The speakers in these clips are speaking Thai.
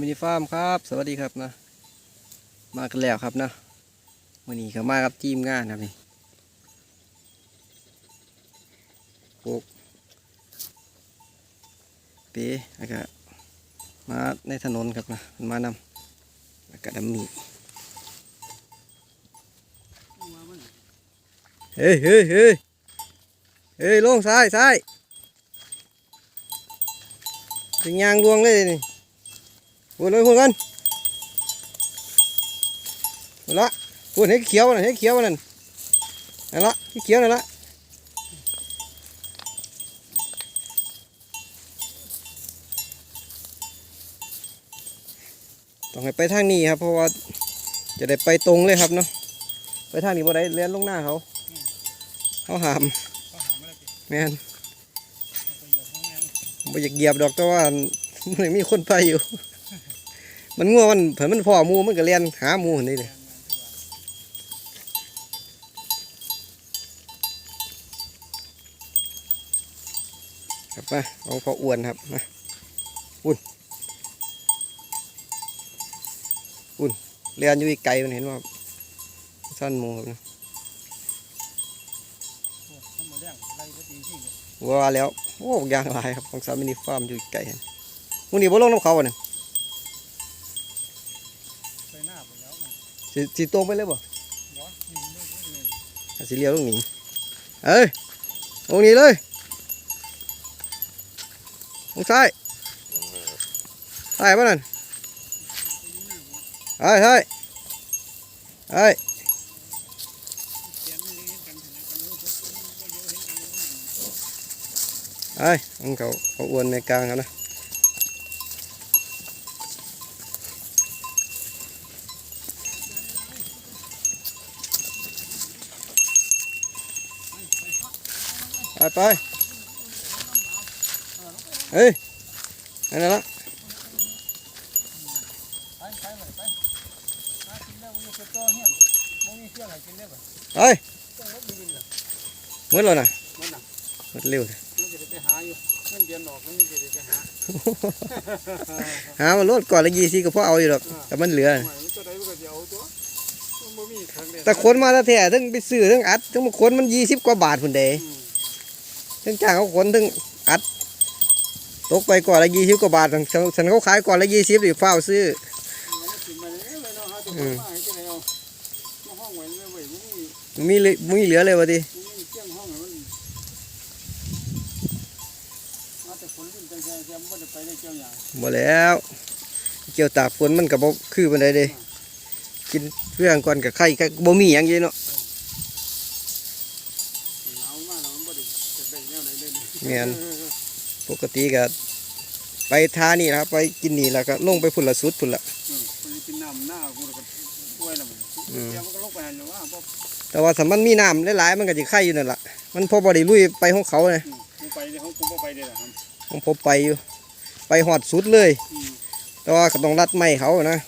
มินิฟาร์มครับ สวัสดีครับนะ มากันแล้วครับนะวันนี้ก็มากับทีมงานครับนี่โป๊กเป๊แล้วก็มาในถนนครับนะมันมานำแล้วก็ดำมีเฮ้ยเฮ้ยเฮ้ยเฮ้ยลงซ้ายซ้ายถึงยางลวงเลยนี่ พูดเลยพูดกันนั่นละพูดให้เขียวนั่นให้เขียวนั่นนั่นละที่เขียวนั่นละต้องให้ไปทางนี้ครับ เพราะว่าจะได้ไปตรงเลยครับเนาะไปทางนี้บ่ได้เลี้ยนลงหน้าเขาเขาหามแม่นบ่อยากเหยียบดอกแต่ว่ามันมีคนไปอยู่ มันงัวมันเผื่อมันพ่อมูมันก็เลียนหามูนนี่เลยครับมาเอาพออ้วนครับมาอุ่นอุ่นเลียนอยู่อีกไกลมันเห็นว่าสั้นมูครับนะว่าแล้วโอ้ยางลายครับของสามินิฟาร์มอยู่อีกไกลหั่นนี่บ่ลงน้ำเขาอะเนี่ย ไปหน้าไปแล้วไง สิสิตรงไปเลยบ่วะนี่เลี้ยวตรงนี้เอ้ยตรงนี้เลยตรงซ้ายซ้ายป่ะนั่นเฮ้ยเฮ้ยเฮ้ยเฮ้ยอะเห็นกันเฮ้ยมึงเขาเขาอ้วนในกลางเขานะ ไปไปเฮ้ยนั่นน่ะละไปไปไปไปหากินแล้วมันจะต่อเฮียนมองมีเชื่ออะไรกินได้ป่ะเฮ้ยต้องรถบินล่ะหมืดแล้วนะมันน่ะหมืดเร็วเลยมันจะได้ไปหาอยู่เงินเดือนออกมันจะได้ไปหาหามาลดก่อนละยี่สิบก็พอเอาอยู่หรอกแต่มันเหลือหมายมันจะได้มันก็จะเอาตัวมันบ่มีทางเดียวแต่คนมาแท้ๆทั้งไปซื้อทั้งอัดทั้งมาคนมันยี่สิบกว่าบาทพุ่นเดอืม ทั้งจ้างเขาคนทั้งอัด ตกไปก่อนละยี่สิบกว่าบาทฉันฉันเขาขายก่อนละยี่สิบหรือเฝ้าวซื้อเอามากินมาเลยเลยเนาะหาตัวคนมาให้จะได้เอามาห้องไว้เลยเว้ยมันมีมีเหลือมีเหลือเลยวะทีมันมีเสียงห้องมันมาแต่คนขึ้นใจแซ่ๆมันบ่ได้ไปได้เจ้าอย่างหมดแล้ว เกี่ยวตากฝนมันกับบ่คือมันไดเด้กินเพื่องก่อนกับไข่ก็บ่มีอย่างเงี้เนาะ หนาวมากแล้วมันบ่ได้จะได้แนวไหนเลยเนี่ย แม่นปกติก็ไปทานี่นะครับ ไปกินนี่แล้วก็ลงไปพุ่นละสุดพุ่นละอืมมันกินน้ำหน้ากูแล้วก็ช่วยแล้วมันอืมเดี๋ยวมันก็ลงไปหันอยู่ว่าบ่แต่ว่าถ้ามันมีน้ำหลายๆมันก็จะไข่อยู่นั่นแหละมันพอบ่ได้ลุยไปของเขาเลยอืมกูไปเดี๋ยวเขากูบ่ไปเดี๋ยวล่ะครับของผมไปอยู่ ไปหอดสุดเลยอืมแต่ว่าก็ต้องรัดไม้เขานะ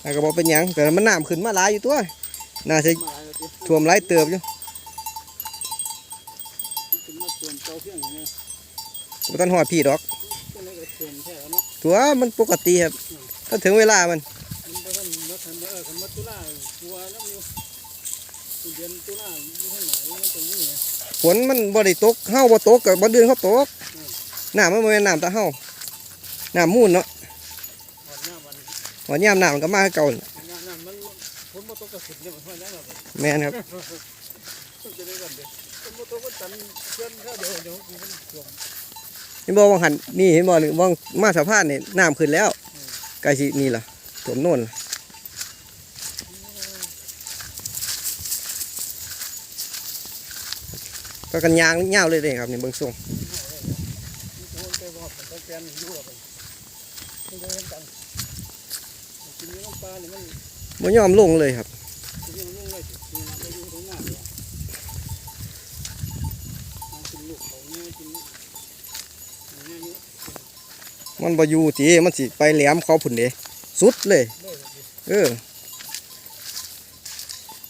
แล้วก็บอกเป็นหยังแต่มันน้ำขึ้นมาหลายอยู่ตัวน่าจะมาแล้วติท่วมหลายเติบอยู่ ขึ้นมาเตือนเจ้าเพียงอย่างนี้ บ่ทันหอดพี่ดอกก็เลยก็เตือนแท้เนาะตัวมันปกติครับ ถ้าถึงเวลามันมันบ่ทันบ่ทันเออคันมาตุลากลัวน้ำอยู่เดือนตุลาอยู่ข้างไหนมันตรงนี้เนี่ยฝนมันบ่ได้ตกเฮาบ่ตกกับบ่เดือนเขาตกน้ำมันบ่แม่นน้ำตาเฮาน้ำมูลเนาะวันหน้าวันวันยามน้ำมันก็มาคือเก่านั่นหน้าน้ำมันฝนบ่ตกก็สิเนี่ยมันว่าอย่างนั้นแม่นครับมั นจะได้กันเด้ฝนบ่ตกก็ตันเพื่อนข้าวเดียวเดี๋ยวกูมันท่วมเห็นบ่ว่าหันนี่เห็นบ่หรือว่ามาสะพานนี่น้ำขึ้นแล้วใกล้สินี่ล่ะท่วมโน่นก็กันยางยาเลยเด้ครับนี่เบิ่งทรงมีคนไปบอกไปแกนอยู่แล้วไปมันยมันยอมลงเลยครับกินยังลงเลยกินไปอยู่ตรงหน้าเนี่ยกินลูกเขาเนี่ยกิน มันบ่อยู่ติมันสิไปแหลมเขาพุ่นเดสุดเลย เออ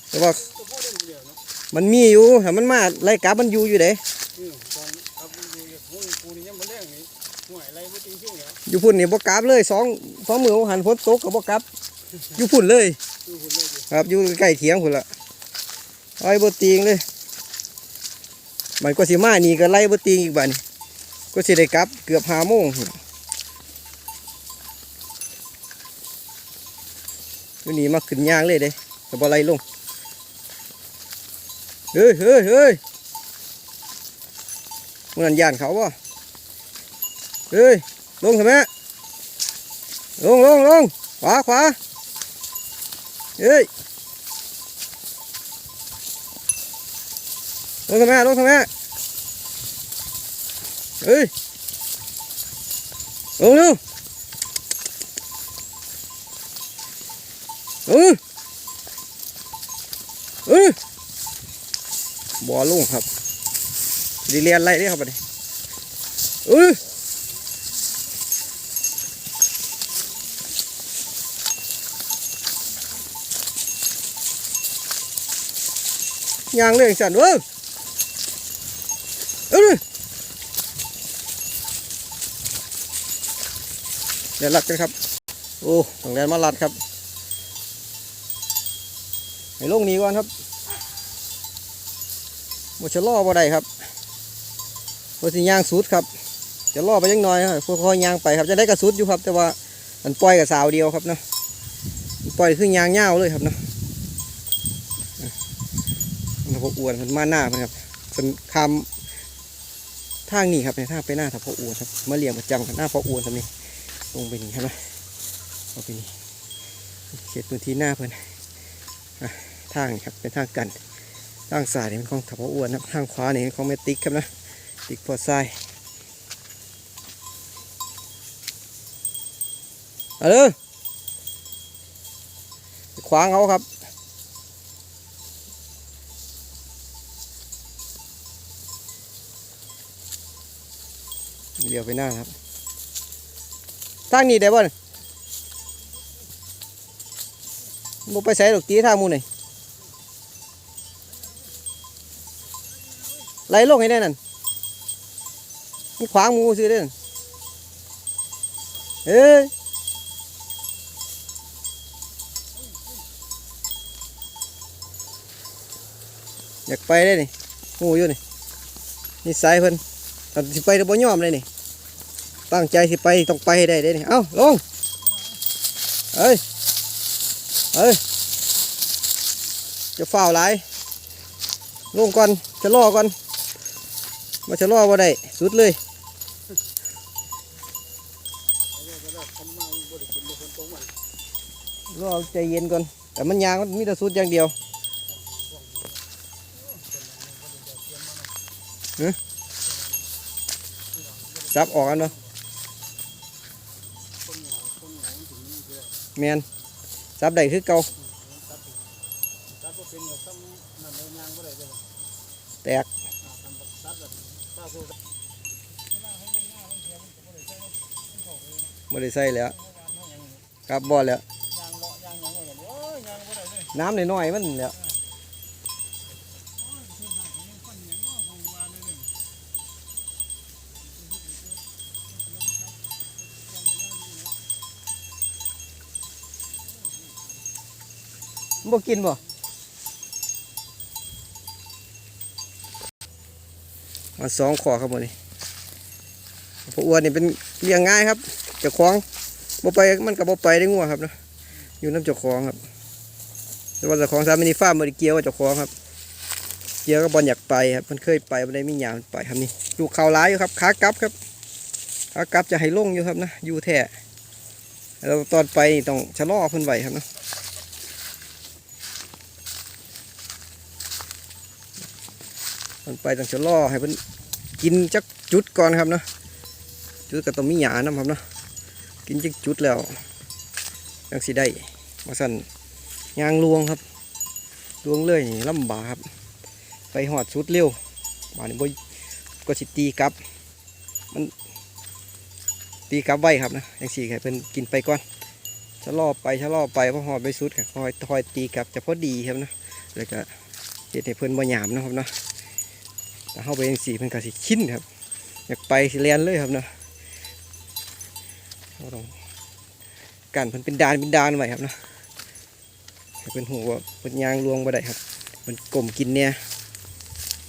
แต่ว่ามันมีอยู่ถ้ามันมาไล่กลับมันอยู่อยู่เด้อยู่กับห้องกูนี่ยังมาแรงนี่ยอะไรไม่ตีชิ่งเหรออยู่พุ่นนี่บ่กลับเลยสองสองมือหันฝนโตกก็บ่กลับอยู่พุ่นเลย ครับอยู่ใกล้เถียงพุ่นละไล่บตีงเลยมันก็สิมานี่ก็ไล่บตีงอีกบันี้ก็สิได้กลับเกือบหาโมง วันนี้มาขึ้นยางเลยเด้แต่บ่ไล่ลง เฮ้ยเฮ้ยเฮ้ยมันนั่นยานเขาบ่เฮ้ย ลงทำไมลงลงลงขวาขวาเฮ้ย ลงทำไมลงทำไมเฮ้ย ลงเร็ว อือเออบ่อลงครับดีเรียนไรเนี่ยครับบัดนี้เออย่างเรื่องสันเว้ยเออเดี๋ยวรัดกันครับ โอ้ต้องเรียนมารัดครับ ให้ลงนี้ก่อนครับบ่จะล่อบ่ได้ครับบ่สิย่างสุดครับ จะล่อไปยังน้อยครับค่อยๆย่างไปครับ จะได้กระสุดอยู่ครับ แต่ว่ามันปล่อยกับสาวเดียวครับเนาะปล่อยคือยางเงาวเลยครับเนาะมันพวกอ้วนมันมาหน้าเพิ่นครับเพิ่นคำทางนี้ครับในทางไปหน้าทับพวกอ้วนครับมาเลี้ยงประจำครับหน้าพวกอ้วนทำนี้ลงไปนี่ใช่ไหมเอาไปนี่เขตพื้นที่หน้าเพิ่อะ ทางครับเป็นทางกันทางซ้ายนี่เป็นของทับพวอ้วนครับทางขวานี่เป็นของเมติกครับนะติกพอทรายเอาเลยขวางเขาครับเดี๋ยวไปหน้าครับทางนี้ได้บ่เนี่ย บ่ไปใส่ดอกตีทางมูนี่ไล่ลงให้ได้นั่นมันขวางมูซื้อได้นั่นเอ้ยอยากไปได้นี่งูอยู่นี่นี่สายเพิ่นแต่สิไปแต่บ่ยอมเลยนี่ตั้งใจสิไปต้องไปให้ได้เด้นี่เอ้าลงเอ้ย เอ้ยจะฝ้าหลายลงก่อนจะล่อก่อนมาจะล่อบ่ได้สุดเลยเอาเลยก็ได้ทำมามันบ่ได้กินบ่คนตรอใจเย็นก่อน แต่มันยางมันมีแต่สุดอย่างเดียวหึซับออกกันเนาะคนเหงาคนเหงามันถึงนี่เดียวแมน ซับได้คือเก่าตัดตัดบ่เป็นก็ต้องนั่นเอายางบ่ได้เด้อแตกอ่าทำตัดแบบตาสู้เวลาเขาลงหน้ามันเสียมันก็บ่ได้ใช้เนาะไม่ได้ใส่แล้วเมื่อวานเขายังครับบ่แล้วยางเลาะยางหยังไงกันโอ้ยยางบ่ได้เลยน้ำน้อยๆมันแล้ว โอ้ยเสื้อผ้าของมันคนหยังเนาะของวานเลยเนี่ย มัน บ่กินบ่มาสองขอครับหมดนี่พวกอ้วนนี่เป็นเลี้ยงง่ายครับเจ้าของบ่ไปมันก็บ่ไปได้งัวครับเนาะอยู่น้ำเจ้าของครับ แต่ว่าเจ้าของสามีนี่ฟาร์มบ่ได้เกียวกับเจ้าของครับ เกียวกับอลอยากไปครับมันเคยไปบ่ได้มีหยามไปครับนี่ลูกเขาหลายอยู่ครับขากลับครับขากลับจะให้ลงอยู่ครับนะอยู่แท้แล้วตอนไปนี่ต้องชะลอเพิ่นไหวครับเนาะ มันไปต้องจะล่อให้เพิ่นกินจักจุดก่อนครับเนาะจุดก็ต้องมีหยานํครับเนาะกินจักจุดแล้วยังสิได้มาสั่นยางลวงครับลวงเลยนี่ลำบากครับ ไปหอดสุดเร็วบานี้บ่ก็สิตีกลับ มันตีกลับไว้ครับนะยังสี่ให้เพิ่นกินไปก่อนชะล่อไปชะล่อไปพอหอดไปสุดก็คอยคอยตีกลับจะพอดีครับนะแล้วก็เฮ็ดให้เพิ่นบ่หยามนะครับเนาะ เข้าไปยังสีมันก็สิชิ้นครับ อยากไปสิเรียนเลยครับเนาะเราต้องกันเพิ่นเป็นดานเป็นดานไว้ครับเนาะให้เพิ่นหูว่าเพิ่นยางลวงบ่ได้ครับเพิ่นกลมกินเนี่ย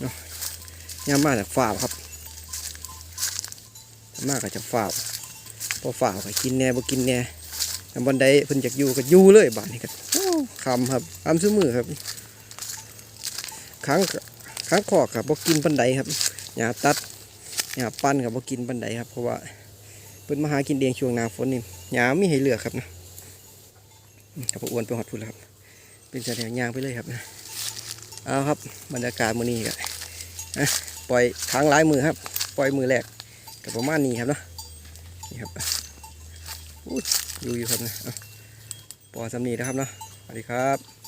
เนาะยามมาจากฝ่าครับ มากก็จะฝ่าพอฝ่าก็กินแหน่บ่กินแน่ทำบันไดเพิ่นอยากอยู่ก็อยู่เลยบ้านนี้ก็คำครับคำซื้อมือครับครั้ง ครั้งขอกครับบ่กินปันไดครับหญ้าตัดหญ้าปั้นครับบ่กินปันไดครับเพราะว่าเพิ่นมาหากินเองช่วงหน้าฝนนี่หญ้ามีให้เลือกครับนะครับอ้วนไปหอดพุ่นครับ เป็นแสดงยางไปเลยครับนะเอาครับบรรยากาศมื้อนี้ก็ปล่อยค้างหลายมือครับ ปล่อยมือแรกกับประมาณนี้ครับเนาะนี่ครับอุ้ยอยู่อยู่ครับนะเอาปล่อยสำนีนะครับเนาะสวัสดีครับ